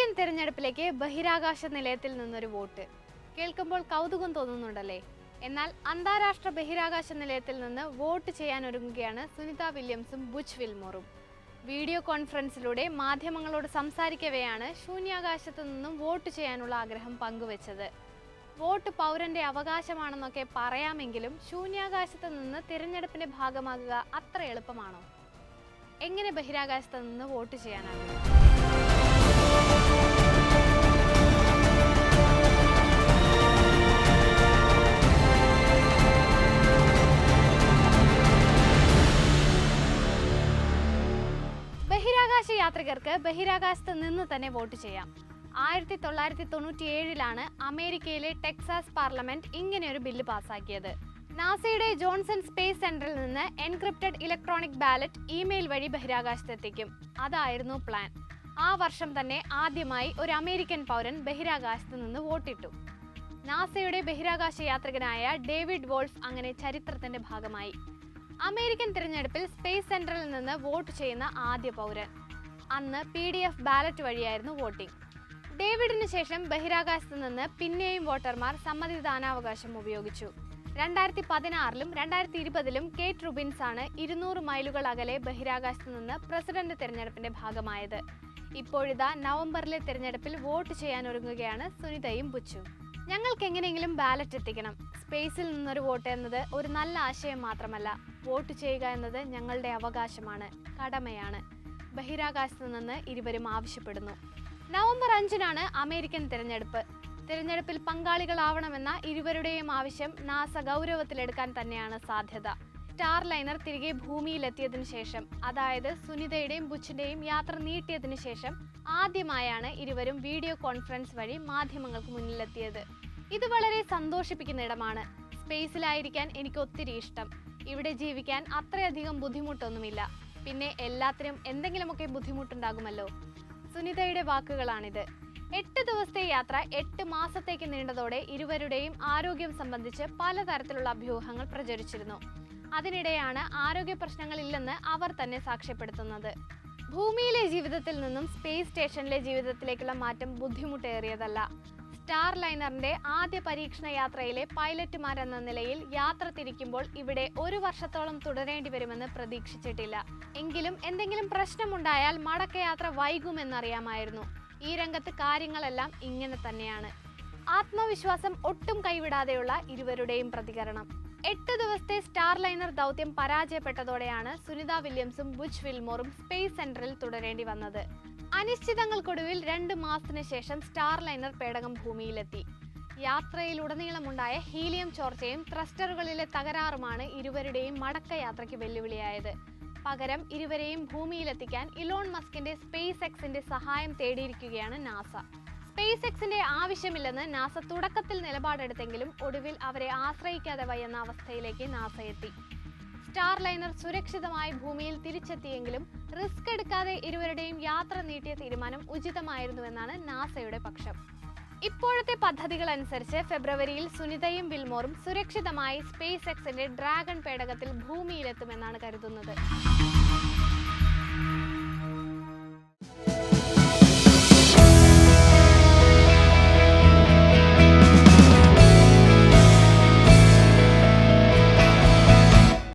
American തിരഞ്ഞെടുപ്പിലേക്ക് ബഹിരാകാശ നിലയത്തിൽ നിന്നൊരു വോട്ട്. കേൾക്കുമ്പോൾ കൗതുകം തോന്നുന്നുണ്ടല്ലേ? എന്നാൽ അന്താരാഷ്ട്ര ബഹിരാകാശ നിലയത്തിൽ നിന്ന് വോട്ട് ചെയ്യാൻ ഒരുങ്ങുകയാണ് സുനിത വില്യംസും ബുച്ച് വിൽമോറും. വീഡിയോ കോൺഫറൻസിലൂടെ മാധ്യമങ്ങളോട് സംസാരിക്കവെയാണ് ശൂന്യാകാശത്തു നിന്നും വോട്ട് ചെയ്യാനുള്ള ആഗ്രഹം പങ്കുവച്ചത്. വോട്ട് പൗരന്റെ അവകാശമാണെന്നൊക്കെ പറയാമെങ്കിലും ശൂന്യാകാശത്ത് നിന്ന് തിരഞ്ഞെടുപ്പിന്റെ ഭാഗമാകുക അത്ര എളുപ്പമാണോ? എങ്ങനെ ബഹിരാകാശത്ത് നിന്ന് വോട്ട് ചെയ്യാനാകും? ബഹിരാകാശ യാത്രികർക്ക് ബഹിരാകാശത്ത് നിന്ന് തന്നെ വോട്ട് ചെയ്യാം. ആയിരത്തി തൊള്ളായിരത്തി തൊണ്ണൂറ്റി ഏഴിലാണ് അമേരിക്കയിലെ ടെക്സാസ് പാർലമെന്റ് ഇങ്ങനെയൊരു ബില്ല് പാസാക്കിയത്. നാസയുടെ ജോൺസൺ സ്പേസ് സെന്ററിൽ നിന്ന് എൻക്രിപ്റ്റഡ് ഇലക്ട്രോണിക് ബാലറ്റ് ഇമെയിൽ വഴി ബഹിരാകാശത്തെത്തിക്കും. അതായിരുന്നു പ്ലാൻ. ആ വർഷം തന്നെ ആദ്യമായി ഒരു അമേരിക്കൻ പൗരൻ ബഹിരാകാശത്ത് നിന്ന് വോട്ടിട്ടു. നാസയുടെ ബഹിരാകാശ യാത്രികനായ ഡേവിഡ് വോൾഫ് അങ്ങനെ ചരിത്രത്തിന്റെ ഭാഗമായി. അമേരിക്കൻ തിരഞ്ഞെടുപ്പിൽ സ്പേസ് സെന്ററിൽ നിന്ന് വോട്ട് ചെയ്യുന്ന ആദ്യ പൗരൻ. അന്ന് പി ഡി എഫ് ബാലറ്റ് വഴിയായിരുന്നു വോട്ടിംഗ്. ഡേവിഡിന് ശേഷം ബഹിരാകാശത്ത് നിന്ന് പിന്നെയും വോട്ടർമാർ സമ്മതിദാനാവകാശം ഉപയോഗിച്ചു. രണ്ടായിരത്തി പതിനാറിലും രണ്ടായിരത്തി ഇരുപതിലും കേറ്റ് റുബിൻസ് ആണ് ഇരുന്നൂറ് മൈലുകൾ അകലെ ബഹിരാകാശത്ത് നിന്ന് പ്രസിഡന്റ് തെരഞ്ഞെടുപ്പിന്റെ ഭാഗമായത്. ഇപ്പോഴിതാ നവംബറിലെ തെരഞ്ഞെടുപ്പിൽ വോട്ട് ചെയ്യാൻ ഒരുങ്ങുകയാണ് സുനിതയും ബുച്ചു. ഞങ്ങൾക്ക് എങ്ങനെയെങ്കിലും ബാലറ്റ് എത്തിക്കണം. സ്പേസിൽ നിന്നൊരു വോട്ട് എന്നത് ഒരു നല്ല ആശയം മാത്രമല്ല. വോട്ട് ചെയ്യുക എന്നത് ഞങ്ങളുടെ അവകാശമാണ് കടമയാണ്. ബഹിരാകാശത്ത് നിന്ന് ഇരുവരും ആവശ്യപ്പെടുന്നു. നവംബർ അഞ്ചിനാണ് അമേരിക്കൻ തിരഞ്ഞെടുപ്പ്. തിരഞ്ഞെടുപ്പിൽ പങ്കാളികളാവണമെന്ന ഇരുവരുടെയും ആവശ്യം നാസ ഗൗരവത്തിലെടുക്കാൻ തന്നെയാണ് സാധ്യത. സ്റ്റാർ ലൈനർ തിരികെ ഭൂമിയിലെത്തിയതിനു ശേഷം അതായത് സുനിതയുടെയും ബുച്ചിന്റെയും യാത്ര നീട്ടിയതിനു ശേഷം ആദ്യമായാണ് ഇരുവരും വീഡിയോ കോൺഫറൻസ് വഴി മാധ്യമങ്ങൾക്ക് മുന്നിലെത്തിയത്. ഇത് വളരെ സന്തോഷിപ്പിക്കുന്ന ഇടമാണ്. സ്പേസിലായിരിക്കാൻ എനിക്ക് ഒത്തിരി ഇഷ്ടം. ഇവിടെ ജീവിക്കാൻ അത്രയധികം ബുദ്ധിമുട്ടൊന്നുമില്ല. പിന്നെ എല്ലാത്തിനും എന്തെങ്കിലുമൊക്കെ ബുദ്ധിമുട്ടുണ്ടാകുമല്ലോ? സുനിതയുടെ വാക്കുകളാണിത്. എട്ട് ദിവസത്തെ യാത്ര എട്ട് മാസത്തേക്ക് നീണ്ടതോടെ ഇരുവരുടെയും ആരോഗ്യം സംബന്ധിച്ച് പലതരത്തിലുള്ള അഭ്യൂഹങ്ങൾ പ്രചരിച്ചിരുന്നു. അതിനിടെയാണ് ആരോഗ്യ പ്രശ്നങ്ങളില്ലെന്ന് അവർ തന്നെ സാക്ഷ്യപ്പെടുത്തുന്നത്. ഭൂമിയിലെ ജീവിതത്തിൽ നിന്നും സ്പേസ് സ്റ്റേഷനിലെ ജീവിതത്തിലേക്കുള്ള മാറ്റം ബുദ്ധിമുട്ടേറിയതല്ല. സ്റ്റാർ ലൈനറിന്റെ ആദ്യ പരീക്ഷണ യാത്രയിലെ പൈലറ്റുമാരെന്ന നിലയിൽ യാത്ര തിരിക്കുമ്പോൾ ഇവിടെ ഒരു വർഷത്തോളം തുടരേണ്ടി വരുമെന്ന് പ്രതീക്ഷിച്ചിട്ടില്ല. എങ്കിലും എന്തെങ്കിലും പ്രശ്നമുണ്ടായാൽ മടക്കയാത്ര വൈകുമെന്നറിയാമായിരുന്നു. ഈ രംഗത്ത് കാര്യങ്ങളെല്ലാം ഇങ്ങനെ തന്നെയാണ്. ആത്മവിശ്വാസം ഒട്ടും കൈവിടാതെയുള്ള ഇരുവരുടെയും പ്രതികരണം. എട്ട് ദിവസത്തെ സ്റ്റാർ ലൈനർ ദൗത്യം പരാജയപ്പെട്ടതോടെയാണ് സുനിത വില്യംസും ബുച്ച് വിൽമോറും സ്പേസ് സെന്ററിൽ തുടരേണ്ടി വന്നത്. അനിശ്ചിതങ്ങൾക്കൊടുവിൽ രണ്ട് മാസത്തിന് ശേഷം സ്റ്റാർ ലൈനർ പേടകം ഭൂമിയിലെത്തി. യാത്രയിലുടനീളമുണ്ടായ ഹീലിയം ചോർച്ചയും ത്രസ്റ്ററുകളിലെ തകരാറുമാണ് ഇരുവരുടെയും മടക്കയാത്രയ്ക്ക് വെല്ലുവിളിയായത്. പകരം ഇരുവരെയും ഭൂമിയിലെത്തിക്കാൻ ഇലോൺ മസ്കിന്റെ സ്പേസ് എക്സിന്റെ സഹായം തേടിയിരിക്കുകയാണ് നാസ. സ്പേസ് എക്സിന്റെ ആവശ്യമില്ലെന്ന് നാസ തുടക്കത്തിൽ നിലപാടെടുത്തെങ്കിലും ഒടുവിൽ അവരെ ആശ്രയിക്കാതെ വയ്യെന്ന അവസ്ഥയിലേക്ക് നാസ എത്തി. സ്റ്റാർലൈനർ സുരക്ഷിതമായി ഭൂമിയിൽ തിരിച്ചെത്തിയെങ്കിലും റിസ്ക് എടുക്കാതെ ഇരുവരുടെയും യാത്ര നീട്ടിയ തീരുമാനം ഉചിതമായിരുന്നുവെന്നാണ് നാസയുടെ പക്ഷം. ഇപ്പോഴത്തെ പദ്ധതികൾ അനുസരിച്ച് ഫെബ്രുവരിയിൽ സുനിതയും ബിൽമോറും സുരക്ഷിതമായി സ്പേസ് എക്സിന്റെ ഡ്രാഗൺ പേടകത്തിൽ ഭൂമിയിലെത്തുമെന്നാണ് കരുതുന്നത്.